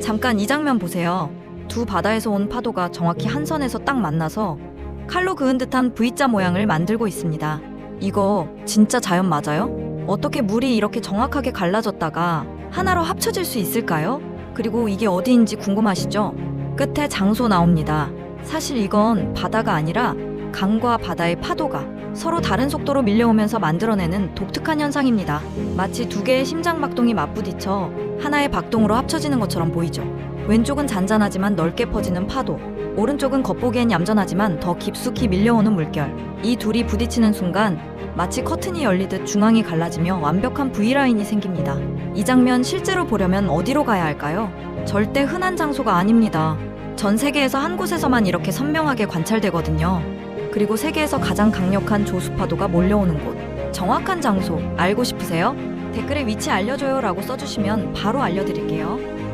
잠깐 이 장면 보세요. 두 바다에서 온 파도가 정확히 한 선에서 딱 만나서 칼로 그은 듯한 V자 모양을 만들고 있습니다. 이거 진짜 자연 맞아요? 어떻게 물이 이렇게 정확하게 갈라졌다가 하나로 합쳐질 수 있을까요? 그리고 이게 어디인지 궁금하시죠? 끝에 장소 나옵니다. 사실 이건 바다가 아니라 강과 바다의 파도가 서로 다른 속도로 밀려오면서 만들어내는 독특한 현상입니다. 마치 두 개의 심장 박동이 맞부딪혀 하나의 박동으로 합쳐지는 것처럼 보이죠. 왼쪽은 잔잔하지만 넓게 퍼지는 파도, 오른쪽은 겉보기엔 얌전하지만 더 깊숙이 밀려오는 물결. 이 둘이 부딪히는 순간 마치 커튼이 열리듯 중앙이 갈라지며 완벽한 V라인이 생깁니다. 이 장면 실제로 보려면 어디로 가야 할까요? 절대 흔한 장소가 아닙니다. 전 세계에서 한 곳에서만 이렇게 선명하게 관찰되거든요. 그리고 세계에서 가장 강력한 조수파도가 몰려오는 곳. 정확한 장소 알고 싶으세요? 댓글에 위치 알려줘요라고 써주시면 바로 알려드릴게요.